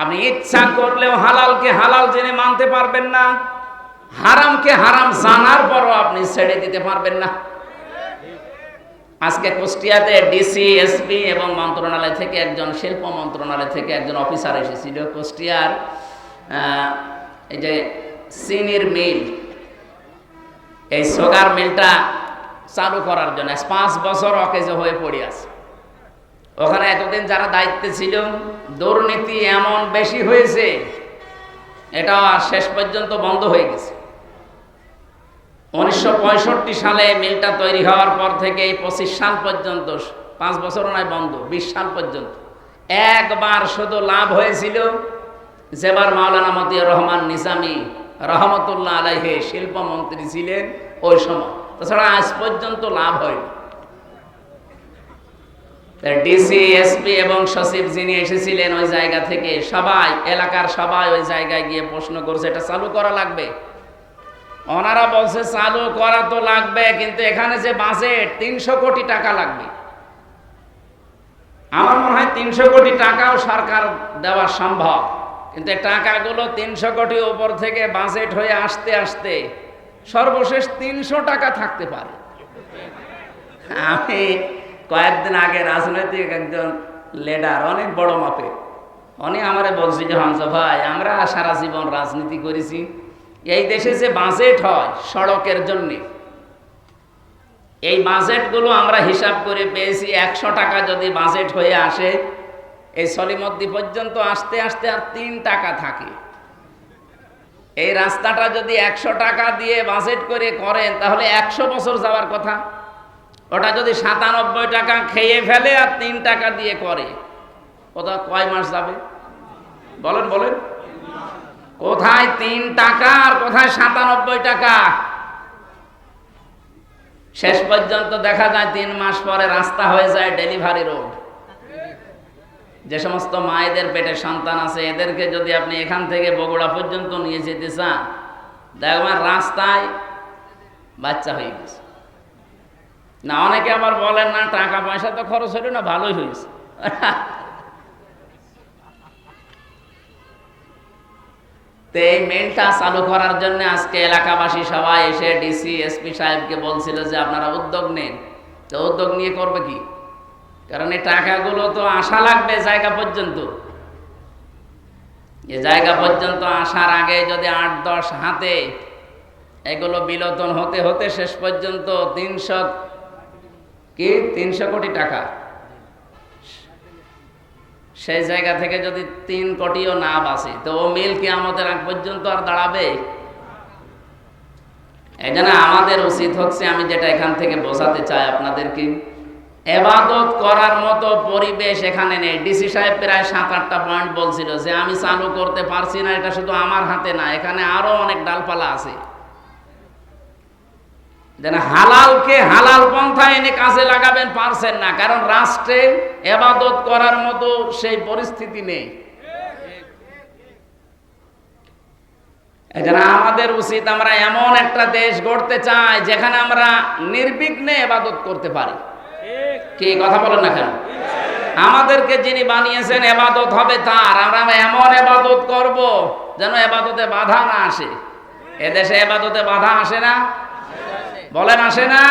আপনি ইচ্ছা করলেও হালালকে হালাল জেনে মানতে পারবেন না। হারামকে হারাম জানার পরও আপনি ছেড়ে দিতে পারবেন না। আজকে কুষ্টিয়াতে ডিসি, এসপি এবং মন্ত্রণালয় থেকে একজন, শিল্প মন্ত্রণালয় থেকে একজন অফিসার এসেছিল কুষ্টিয়ার এই যে চিনির মিল। এই সুগার মিলটা চালু করার জন্য পাঁচ বছর অকেজ হয়ে পড়ে আছে। ওখানে এতদিন যারা দায়িত্বে ছিল, দুর্নীতি এমন বেশি হয়েছে, এটা শেষ পর্যন্ত বন্ধ হয়ে গেছে। উনিশশো পঁয়ষট্টি সালে মিলটা তৈরি হওয়ার পর থেকে পঁচিশ সাল পর্যন্ত, পাঁচ বছর নয়, বন্ধ, বিশ সাল পর্যন্ত। একবার শুধু লাভ হয়েছিল, যেবার মাওলানা মতিউর রহমান নিজামী রহমতুল্লাহ আলাইহে শিল্পমন্ত্রী ছিলেন ওই সময়। তাছাড়া আজ পর্যন্ত লাভ হয়নি। ডিসি, এসপি এবং সচিব যিনি এসেছিলেন ওই জায়গা থেকে সবাই, এলাকার সবাই ওই জায়গায় গিয়ে প্রশ্ন করছে, এটা চালু করা লাগবে? ওনারা বলছে, চালু করা তো লাগবে, কিন্তু এখানে যে বাজেট তিনশো কোটি টাকা লাগবে। আমার মনে হয় তিনশো কোটি টাকাও সরকার দেওয়া সম্ভব, কিন্তু টাকাগুলো তিনশো কোটি উপর থেকে বাজেট হয়ে আসতে আসতে সর্বশেষ তিনশো টাকা থাকতে পারে। আমি কয়েকদিন আগে রাজনৈতিক একজন লিডার অনেক বড় মাপে। উনি আমারে বলছি যে, হামজা ভাই, আমরা সারা জীবন রাজনীতি করেছি। এই দেশে যে বাজেট হয় সড়কের জন্যে, এই বাজেটগুলো আমরা হিসাব করে পেয়েছি। একশো টাকা যদি বাজেট হয়ে আসে, এই সলিমদ্দি পর্যন্ত আসতে আসতে আর তিন টাকা থাকে। এই রাস্তাটা যদি একশো টাকা দিয়ে বাজেট করে করেন, তাহলে একশো বছর যাওয়ার কথা। ওটা যদি সাতানব্বই টাকা খেয়ে ফেলে আর তিন টাকা দিয়ে করে ওটা কয় মাস যাবে? বলেন বলেন। কোথায় তিন টাকা আর কোথায় সাতানব্বই টাকা? শেষ পর্যন্ত দেখা যায় তিন মাস পরে রাস্তা হয়ে যায় ডেলিভারি রোড। যে সমস্ত মায়েদের পেটে সন্তান আছে, এদেরকে যদি আপনি এখান থেকে বগুড়া পর্যন্ত নিয়ে যেতে চান, দেখবেন রাস্তায় বাচ্চা হয়ে গেছে। না, অনেকে আবার বলেন না টাকা পয়সা তো খরচ হলো না, ভালোই হয়েছে। এই মেলটা চালু করার জন্য আজকে এলাকাবাসী সবাই এসে ডিসি এসপি সাহেবকে বলছিল যে আপনারা উদ্যোগ নেন। তো উদ্যোগ নিয়ে করবে কি? কারণ এই টাকাগুলো তো আসা লাগবে জায়গা পর্যন্ত। এ জায়গা পর্যন্ত আসার আগে যদি আট দশ হাতে এগুলো বিলোতন হতে হতে শেষ পর্যন্ত তিনশো কি? তিনশো কোটি টাকা। সেই জায়গা থেকে যদি তিন কোটিও না বাসে তো ও মিল কি আমাদের আগ পর্যন্ত আর দাঁড়াবে? এই আমাদের উচিত হচ্ছে, আমি যেটা এখান থেকে বোঝাতে চাই আপনাদেরকে, এবাদত করার মতো পরিবেশ এখানে নেই। ডিসি সাহেব প্রায় সাত, আটটা পয়েন্ট বলছিল যে, আমি চালু করতে পারছি না, এটা শুধু আমার হাতে না, এখানে আরও অনেক ডালপালা আছে। যেন হালালকে হালাল পন্থা এনে কাজে লাগাবেন পারছেন না। কারণ রাষ্ট্রে এবাদত করার মতো সেই পরিস্থিতি নেই। এজন্য আমাদের উচিত আমরা এমন একটা দেশ গড়তে চাই, যেখানে আমরা নির্বিঘ্নে এবাদত করতে পারি। কি, কথা বলেন না কেন? আমাদেরকে যিনি বানিয়েছেন, এবাদত হবে তার। আমরা এমন এবাদত করব যেন এবাদতে বাধা না আসে। এদেশে এবাদতে বাধা আসে না। বলেন, আসে না?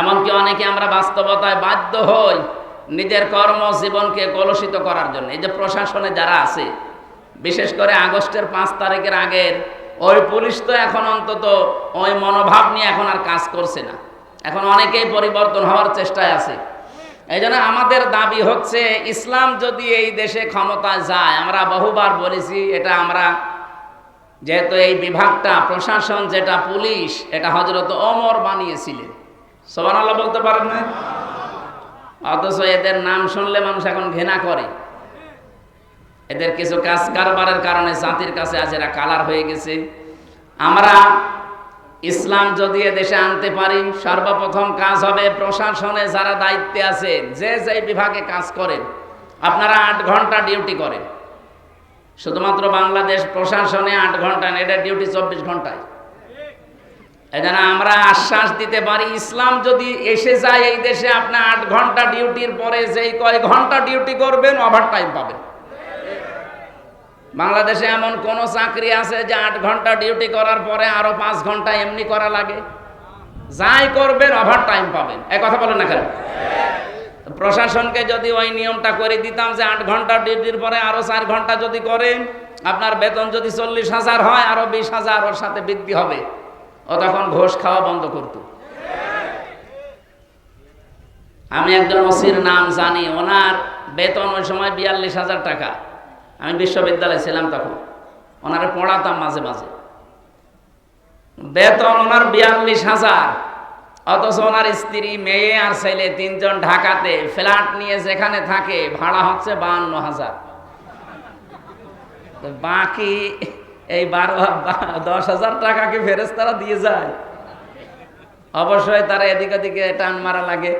এমনকি অনেকে আমরা বাস্তবতায় বাধ্য হই নিজের কর্মজীবনকে কলুষিত করার জন্য। এই যে প্রশাসনে যারা আছে, বিশেষ করে আগস্টের পাঁচ তারিখের আগের, ওই পুলিশ তো এখন অন্তত ওই মনোভাব নিয়ে এখন আর কাজ করছে না। এখন অনেকেই পরিবর্তন হওয়ার চেষ্টায় আছে। এই জন্য আমাদের দাবি হচ্ছে, ইসলাম যদি এই দেশে ক্ষমতায় যায়, আমরা বহুবার বলেছি, এটা আমরা যেহেতু এই বিভাগটা প্রশাসন, যেটা পুলিশ, এটা হজরত অমর বানিয়েছিলেন। সোবান আল্লাহ বলতে পারেন না? অথচ এদের নাম শুনলে মানুষ এখন ঘৃণা করে। এদের কিছু কাজ কারবারের কারণে জাতির কাছে আজ এরা কালার হয়ে গেছে। আমরা ইসলাম যদি দেশে আনতে পারি, সর্বপ্রথম কাজ হবে প্রশাসনে যারা দায়িত্বে আছে, যে যে বিভাগে কাজ করেন, আপনারা আট ঘণ্টা ডিউটি করেন। শুধুমাত্র বাংলাদেশ প্রশাসনে আট ঘণ্টা এটা ডিউটি চব্বিশ ঘন্টায়। এজন্য আমরা আশ্বাস দিতে পারি, ইসলাম যদি এসে যায় এই দেশে, আপনি আট ঘণ্টা ডিউটির পরে যেই কয় ঘণ্টা ডিউটি করবেন ওভার টাইম পাবেন। বাংলাদেশে এমন কোন চাকরি আছে যে আট ঘণ্টা ডিউটি করার পরে আরও পাঁচ ঘণ্টা এমনি করা লাগে? যাই করবেন ওভার টাইম পাবেন। এক কথা বলেন না কেন? প্রশাসনকে যদি ওই নিয়মটা করে দিতাম যে আট ঘণ্টা ডিউটির পরে আরও চার ঘণ্টা যদি করেন আপনার বেতন যদি চল্লিশ হাজার হয়, আরও বিশ হাজার ওর সাথে বৃদ্ধি হবে। ও তখন ঘোষ খাওয়া বন্ধ করতো। আমি একজন ওসির নাম জানি, ওনার বেতন ওই সময় বিয়াল্লিশ হাজার টাকা। আমি বিশ্ববিদ্যালয়ে ছিলাম তখন। ওনারে পড়াতাম মাঝে মাঝে। বেতন ওনার বিয়াল্লিশ হাজার। অথচ ওনার স্ত্রী, মেয়ে আর ছেলে তিনজন ঢাকাতে ফ্ল্যাট নিয়ে যেখানে থাকে, ভাড়া হচ্ছে বাহান্ন হাজার। বাকি এই বারো দশ হাজার টাকা কি ফেরেস্তারা দিয়ে যায়? অবশ্যই তারা এদিক ওদিকে টান মারা লাগে।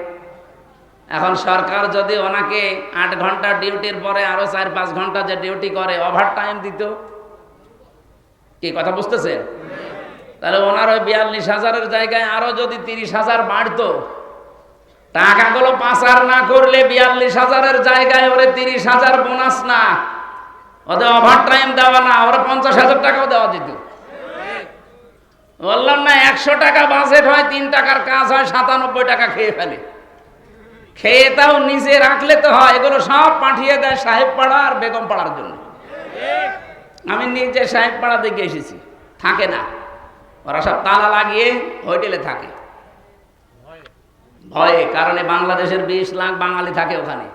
এখন সরকার যদি ওনাকে আট ঘণ্টা ডিউটির পরে আরও চার পাঁচ ঘণ্টা যে ডিউটি করে ওভার টাইম দিত। কি কথা বুঝতেছেন? তাহলে ওনার ওই বিয়াল্লিশ হাজারের জায়গায় আরও যদি তিরিশ হাজার বাড়তো টাকাগুলো পাচার না করলে বিয়াল্লিশ হাজারের জায়গায় ওরে তিরিশ হাজার বোনাস না। ওদের ওভার টাইম দেওয়া না, ওরা পঞ্চাশ হাজার টাকাও দেওয়া দিত। বললাম না, একশো টাকা বাজেট হয়, তিন টাকার কাজ হয়, সাতানব্বই টাকা খেয়ে ফেলে। খেয়ে তাও নিজে রাখলে তো হয়, এগুলো সব পাঠিয়ে দেয় সাহেব পাড়া আর বেগম পাড়ার জন্য। আমি নিজে সাহেব পাড়া দেখে এসেছি, থাকে না। ওরা সব তালা লাগিয়ে হোটেলে থাকে। ভয়ে, কারণে বাংলাদেশের বিশ লাখ বাঙালি থাকে ওখানে।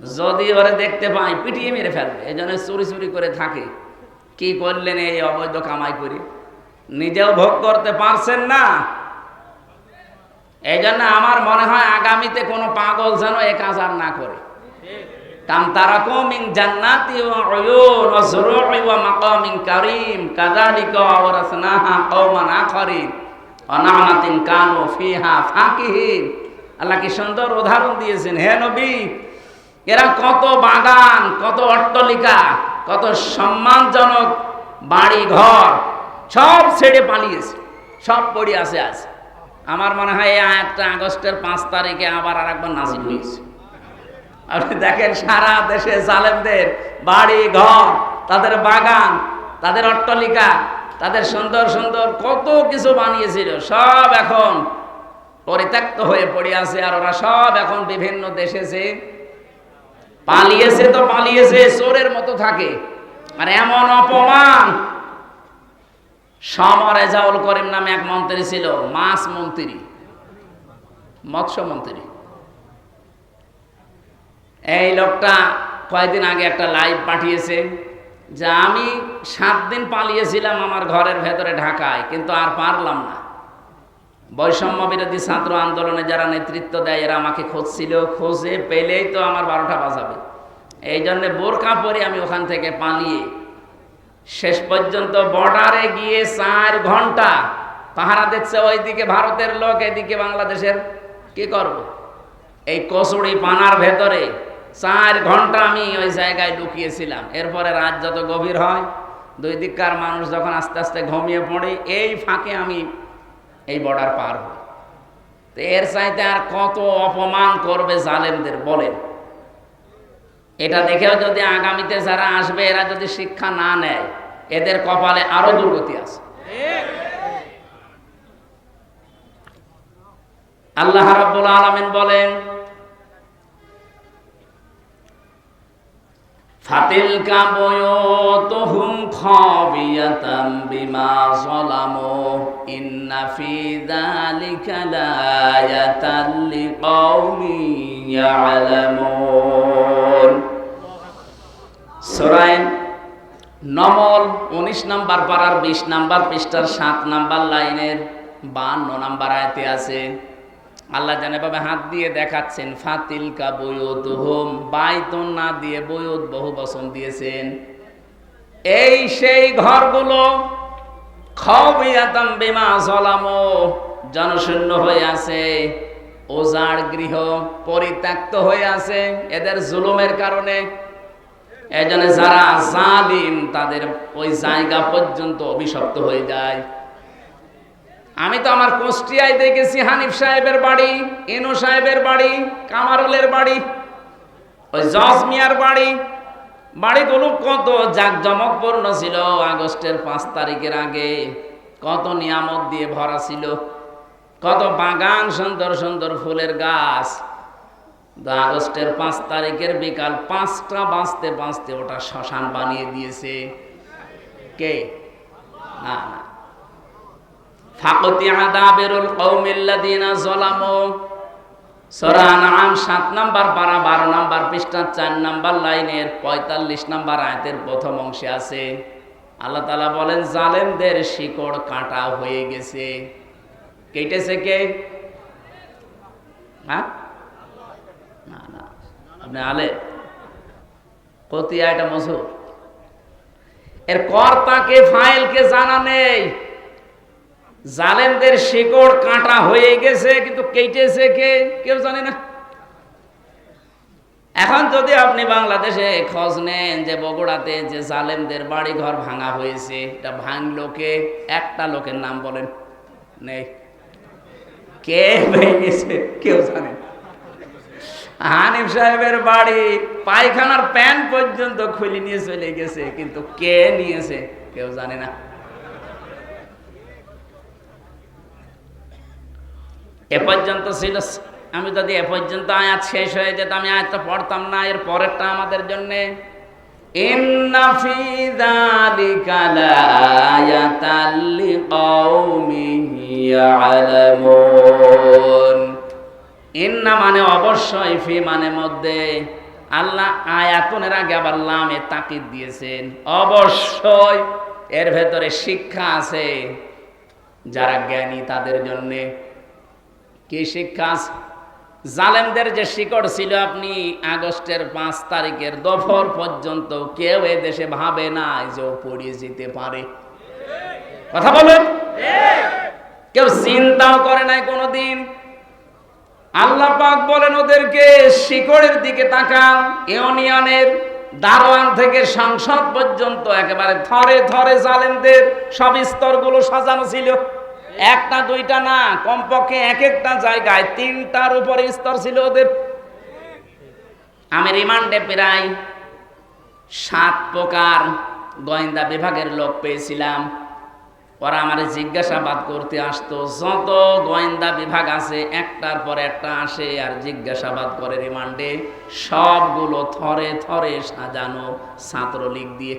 যদি ওরে দেখতে পাই পিটিয়ে মেরে ফেলবে। এই জন্য চুরি চুরি করে থাকে। কি করলেন এই অবৈধ কামাই করে? নিজেও ভোগ করতে পারছেন না। এই জন্য আমার মনে হয় আগামীতে কোনো পাগল যেন এ কাজ আর না করে। উদাহরণ দিয়েছেন, হে নবী। এরা কত বাগান, কত অট্টালিকা, কত সম্মানজনক বাড়ি ঘর সব ছেড়ে পালিয়েছে, সব পড়ে আছে আজ। আমার মনে হয় এই আগস্টের পাঁচ তারিখে আবার আর একবার নাজিল হয়েছে। আপনি দেখেন সারা দেশে জালেমদের বাড়ি, ঘর, তাদের বাগান, তাদের অট্টালিকা, তাদের সুন্দর সুন্দর কত কিছু বানিয়েছিল, সব এখন পরিত্যক্ত হয়ে পড়ে আছে আর ওরা সব এখন বিভিন্ন দেশে যে পালিয়েছে তো পালিয়েছে, চোরের মতো থাকে। আর এমন অপমান। সমর এজাউল করিম নামে এক মন্ত্রী ছিল, মাছ মন্ত্রী, মৎস্য মন্ত্রী। এই লোকটা কয়েকদিন আগে একটা লাইভ পাঠিয়েছে যে আমি সাত দিন পালিয়েছিলাম আমার ঘরের ভেতরে ঢাকায়, কিন্তু আর পারলাম না বৈষম্য বিরোধী ছাত্র আন্দোলনে যারা নেতৃত্ব দেয়, এরা আমাকে খুঁজছিল, খুঁজে পেলেই তো আমার বারোটা বাজাবে এই জন্যে বোরকা পরে আমি ওখান থেকে পালিয়ে শেষ পর্যন্ত বর্ডারে গিয়ে চার ঘণ্টা পাহারা দিচ্ছে ওইদিকে ভারতের লোক, এদিকে বাংলাদেশের, কি করব। এই কচুড়ি পানার ভেতরে চার ঘণ্টা আমি ওই জায়গায় লুকিয়েছিলাম। এরপরে রাত যত গভীর হয়, দুই দিককার মানুষ যখন আস্তে আস্তে ঘুমিয়ে পড়ে, এই ফাঁকে আমি এই বর্ডার পার হই। তো এর চাইতে আর কত অপমান করবে জালেমদের, বলেন। এটা দেখেও যদি আগামীতে যারা আসবে, এরা যদি শিক্ষা না নেয়, এদের কপালে আরও দুর্গতি আছে। আল্লাহ রাব্বুল আলামিন বলেন ফাতিলকা বুয়ুতুহুম খাবিয়াতাম বিমা যালামু, ইন্না ফি যালিকা লায়াতাল লিকাউমিন ইয়ালামুন। সূরা নমল উনিশ নাম্বার পাড়ার বিশ নাম্বার পৃষ্ঠার সাত নাম্বার লাইনের বান্ন নাম্বার আয়তে আছে আল্লাহ জানে ভাবে হাত দিয়ে দেখাচ্ছেন ফাতিল কা বয়ত হোম বাইতন না দিয়ে বয়ত বহু বসন দিয়েছেন। এই সেই ঘরগুলো খবিয়াতাম বিমা জলামো জনশূন্য হয়ে আছে ওজাড় গৃহ পরিত্যক্ত হয়ে আছে এদের জুলুমের কারণে। এজন্য যারা জালিম, তাদের ওই জায়গা পর্যন্ত অভিশপ্ত হয়ে যায়। আমি তো আমার কুষ্টিয়ায় দেখেছি হানিফ সাহেবের বাড়ি ইনু সাহেবের বাড়ি, কামারুলের বাড়ি, ওই জজ মিয়ার বাড়ি। বাড়ি বাড়িগুলো কত জাঁকজমকপূর্ণ ছিল, আগস্টের পাঁচ তারিখের আগে। কত নিয়ামত দিয়ে ভরা ছিল, কত বাগান সুন্দর সুন্দর ফুলের গাছ। আগস্টের পাঁচ তারিখের বিকাল পাঁচটা বাঁচতে বাঁচতে ওটা শ্মশান বানিয়ে দিয়েছে। কে? না না। ফাকতি আদাবেরুল কৌমিল্লাদিনা জলামো সাত নাম্বার পারা, বারো নাম্বার পৃষ্ঠা, চার নাম্বার লাইনের পঁয়তাল্লিশ নাম্বার আয়তের প্রথম অংশে আছে, আল্লাহ তালা বলেন, জালেমদের শিকড় কাটা হয়ে গেছে। কেটেছে কে? হ্যাঁ? আলে? কতি আয়টা মসুর? এর কর্তাকে, ফাইলকে জানা নেই। জালেমদের শিকড় কাঁটা হয়ে গেছে, কিন্তু কেটেছে কে? কেউ জানে না। এখন যদি আপনি বাংলাদেশে খোঁজ নেন যে বগুড়াতে যে জালেমদের বাড়ি ঘর ভাঙা হয়েছে, এটা ভাঙলো কে? একটা লোকের নাম বলেন। নেই। কে ভেঙেছে কেউ জানে। হানিফ সাহেবের বাড়ি পায়খানার প্যান পর্যন্ত খুলে নিয়ে চলে গেছে, কিন্তু কে নিয়েছে? কেউ জানে না। এ পর্যন্ত ছিল আমি যদি এ পর্যন্ত আয়াত শেষ হয়ে যেত, আমি আয়াতটা পড়তাম না, এর পরেরটা আমাদের জন্য। ইন্না মানে অবশ্যই, ফি মানে মধ্যে। আল্লাহ আয়াতনের আগে আবার লামে তাকিদ দিয়েছেন। অবশ্যই এর ভেতরে শিক্ষা আছে যারা জ্ঞানী তাদের জন্যে। কি শিক্ষা আছে? জালেমদের যে শিকড় ছিল আপনি আগস্টের পাঁচ তারিখের দফর পর্যন্ত কেউ এ দেশে ভাবে না যে ও পড়িয়ে যেতে পারে। কথা বলেন। কেউ চিন্তাও করে নাই কোনোদিন। আল্লাহ পাক বলেন, ওদেরকে শিকড়ের দিকে তাকান ইউনিয়নের দারোয়ান থেকে সংসদ পর্যন্ত একেবারে থরে থরে জালেমদের সব স্তরগুলো সাজানো ছিল। একটা, দুইটা না, কমপক্ষে এক একটা জায়গায় তিনটার উপরে স্তর ছিল ওদের। আমি রিমান্ডে প্রায় সাত প্রকার গোয়েন্দা বিভাগের লোক পেয়েছিলাম। ওরা আমার জিজ্ঞাসাবাদ করতে আসতো, যত গোয়েন্দা বিভাগ আছে, একটার পর একটা আসে আর জিজ্ঞাসাবাদ করে রিমান্ডে, সবগুলো থরে থরে সাজানো ছাত্রলীগ দিয়ে।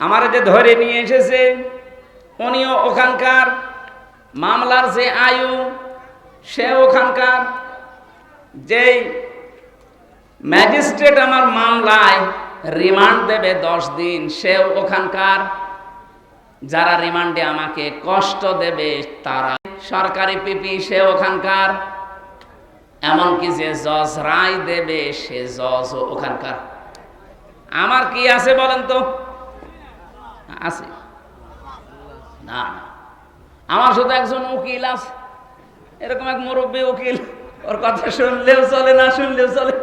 আমার যে ধরে নিয়ে এসেছে উনিও ওখানকার, মামলার যে আয়ু সে ওখানকার। যেই ম্যাজিস্ট্রেট আমার মামলায় রিমান্ড দেবে দশ দিন, সেও ওখানকার। যারা রিমান্ডে আমাকে কষ্ট দেবে, তারা সরকারি পিপি সে ওখানকার। এমনকি যে জজ রায় দেবে, সে জজ ওখানকার। আমার কি আছে বলেন তো? আছে। না না। আমার শুধু একজন উকিল আছে। এরকম এক মুরব্বী উকিল। ওর কথা শুনলেও চলে, না শুনলেও চলে।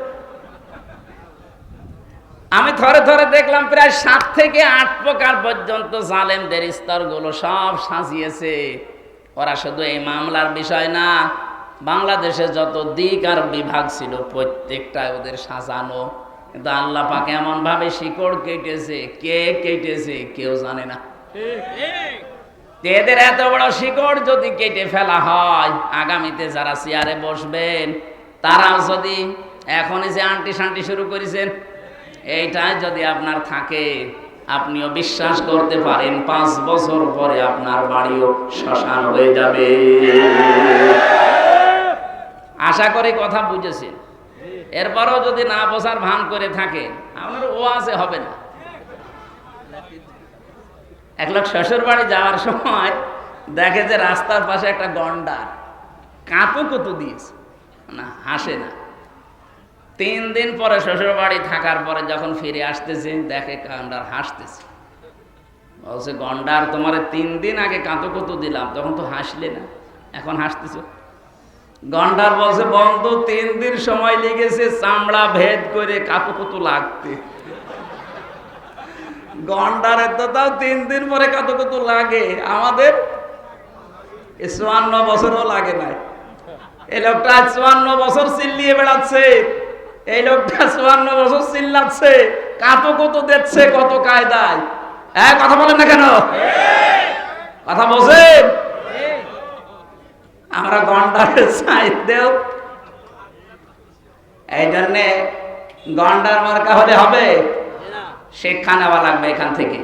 আমি থরে থরে দেখলাম প্রায় সাত থেকে আট প্রকার পর্যন্ত জালেমদের স্তরগুলো সব সাজিয়েছে। ওরা শুধু এই মামলার বিষয় না, বাংলাদেশে যত দিক আর বিভাগ ছিল প্রত্যেকটা ওদের সাজানো। কিন্তু আল্লাহ পাকে এমন ভাবে শিকড় কেটেছে, কে কেটেছে কেউ জানে না। এদের এত বড় শিকড় যদি কেটে ফেলা হয়, আগামীতে যারা চেয়ারে বসবেন, তারাও যদি এখনই যে আন্টি শান্টি শুরু করেছেন, এইটাই যদি আপনার থাকে, আপনিও বিশ্বাস করতে পারেন, পাঁচ বছর পরে আপনার বাড়িও শ্মশান হয়ে যাবে। আশা করি কথা বুঝেছেন। এরপরও যদি না বোঝার ভান করে থাকে, আপনার ও আছে, হবে না। এক লোক শ্বশুর বাড়ি যাওয়ার সময় দেখে যে রাস্তার পাশে একটা গন্ডার কাঁপু কুতু দিয়েছে। না, হাসে না। তিন দিন পরে শ্বশুর বাড়ি থাকার পরে যখন ফিরে আসতেছে, দেখে গন্ডার হাসতেছে। বলছে গন্ডার তোমার তিন দিন আগে কাঁতো কুতু দিলাম, তখন তো হাসলে না, এখন হাসতেছো? গন্ডার বলছে, বন্ধু, তিন দিন সময় লেগেছে, চামড়া ভেদ করে কাতু কুতু লাগতে। গন্ডারের তো তাও তিন দিন পরে কত কত লাগে। আমাদের চুয়ান্ন বছরও লাগে নাই। এই লোকটা চুয়ান্ন বছর চিল্লিয়ে বেড়াচ্ছে। এই লোকটা চুয়ান্ন বছর চিল্লাচ্ছে। কাত কত দেখছে, কত কায়দায়। হ্যাঁ কথা বলেন না কেন? কথা বলছেন? আমরা গন্ডারের দেও। এই জন্যে গন্ডার মার্কা হলে হবে। শিক্ষা নেওয়া লাগবে এখান থেকে।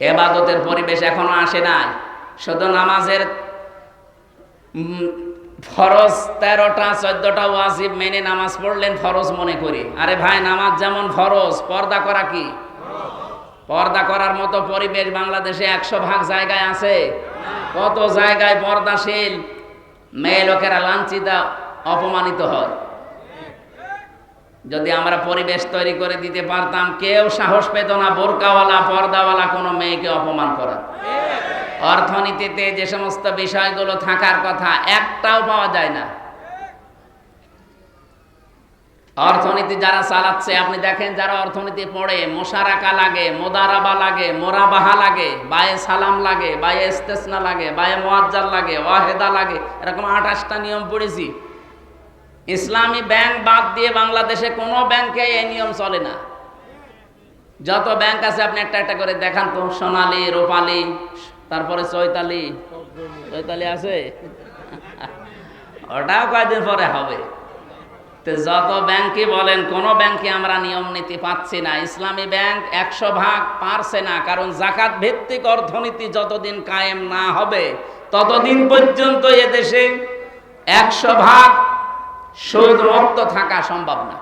এবাদতের পরিবেশ এখনও আসে নাই। শুধু নামাজের ফরজ তেরোটা, চোদ্দটা ওয়াজিব মেনে নামাজ পড়লেন ফরজ মনে করি। আরে ভাই, নামাজ যেমন ফরজ, পর্দা করা কি? পর্দা করার মতো পরিবেশ বাংলাদেশে একশো ভাগ জায়গায় আছে। কত জায়গায় পর্দাশীল মেয়ে লোকেরা লাঞ্ছিত, অপমানিত হয়। যদি আমরা পরিবেশ তৈরি করে দিতে পারতাম, কেউ সাহস পেত না, বোরকাওয়ালা, পর্দাওয়ালা কোনো মেয়েকে অপমান করা অর্থনীতিতে যে সমস্ত বিষয়গুলো থাকার কথা, একটাও পাওয়া যায় না। অর্থনীতি যারা চালাচ্ছে, আপনি দেখেন যারা অর্থনীতি পড়ে, মোশারাকা লাগে, মোদারাবা লাগে, মোরাবাহা লাগে, বায়ে সালাম লাগে, বায়ে ইস্তেসনা লাগে, বায়ে মোয়াজ্জাল লাগে, ওয়াহেদা লাগে, এরকম আঠাশটা নিয়ম পড়েছি। ইসলামী ব্যাংক বাদ দিয়ে বাংলাদেশে কোনো ব্যাংকে এই নিয়ম চলে না। যত ব্যাংক আছে, আপনি একটা একটা করে দেখান তো, সোনালী, রূপালী, তারপরে চৈতালি। চৈতালি আছে? ওটাও কয়েকদিন পরে হবে। তো যত ব্যাংকে বলেন, কোন ব্যাংকে আমরা নিয়ম নীতি পাচ্ছি না। ইসলামী ব্যাংক একশো ভাগ পারছে না, কারণ জাকাত ভিত্তিক অর্থনীতি যতদিন কায়েম না হবে, ততদিন পর্যন্ত এদেশে একশো ভাগ সুদ মুক্ত থাকা সম্ভব না।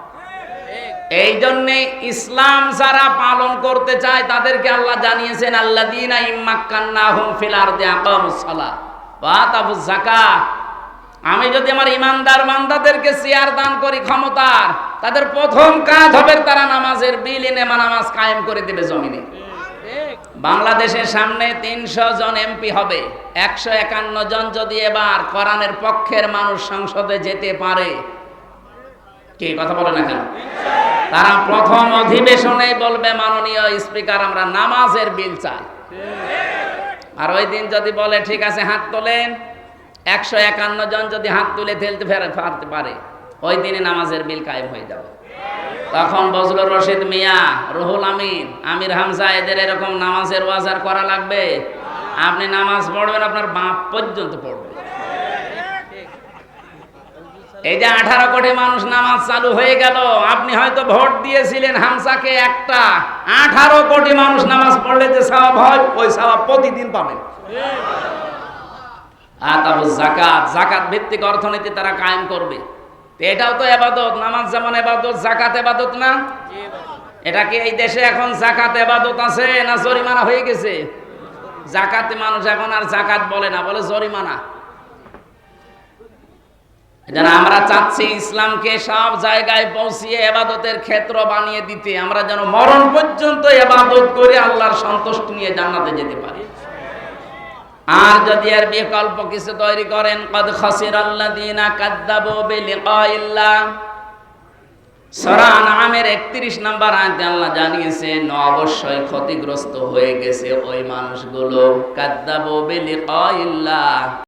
এই জন্যে ইসলাম যারা পালন করতে চায়, তাদেরকে আল্লাহ জানিয়েছেন আল্লাহ দিনা আমি যদি আমার ইমানদার বান্দাদেরকে চেয়ার দান করি ক্ষমতার, তাদের প্রথম কাজ হবে তারা নামাজের বিল এনে নামাজ কায়েম করে দেবে জমিনে। বাংলাদেশের সামনে তিনশো জন এমপি হবে, একশো একান্ন জন যদি এবার কোরআনের পক্ষের মানুষ সংসদে যেতে পারে। কি, কথা বলে না তারা প্রথম অধিবেশনে বলবে, মাননীয় স্পিকার, আমরা নামাজের বিল চাই। আর ওই দিন যদি বলে, ঠিক আছে, হাত তোলেন। একশো একান্ন জন যদি হাত তুলে ফেলতে ফেরে পারতে পারে, ওই দিনে নামাজের বিল কায়েম হয়ে যাবে। তখন বজলুর রশিদ মিয়া, রুহুল আমিন, আমির হামজা, এদের এরকম নামাজের ওয়াজার করা লাগবে? আপনি নামাজ পড়বেন, আপনার বাপ পর্যন্ত পড়বে। এই যে আঠারো কোটি মানুষ নামাজ চালু হয়ে গেল, আপনি হয়তো ভোট দিয়েছিলেন হামসাকে একটা। আঠারো কোটি মানুষ নামাজ পড়লে যে সওয়াব হয়, ওই সওয়াব প্রতিদিন পাবেন। আর তারপর জাকাত জাকাত ভিত্তিক অর্থনীতি তারা কায়েম করবে। এটাও তো এবাদত, নামাজ যেমন এবাদত জাকাত এবাদত না? এটা কি এই দেশে এখন জাকাত এবাদত আছে না জরিমানা হয়ে গেছে? জাকাতে মানুষ এখন আর জাকাত বলে না, বলে জরিমানা। যেন আমরা চাচ্ছি ইসলামকে সব জায়গায় পৌঁছিয়ে এবাদতের ক্ষেত্র বানিয়ে দিতে, আমরা যেন মরণ পর্যন্ত এবাদত করে আল্লাহর সন্তুষ্টি নিয়ে জান্নাতে যেতে পারি। আর যদি আর বিকল্প কিছু তৈরি করেন, কদ খসির আল্লাদিনা কাদ্দাবু বিলিকাইল্লাহ সূরা আনআমের 31 নম্বর আয়তে আল্লাহ জানিয়েছেন, অবশ্যই ক্ষতিগ্রস্ত হয়ে গেছে ওই মানুষগুলো। কাদ্দাবু বিলিকাইল্লাহ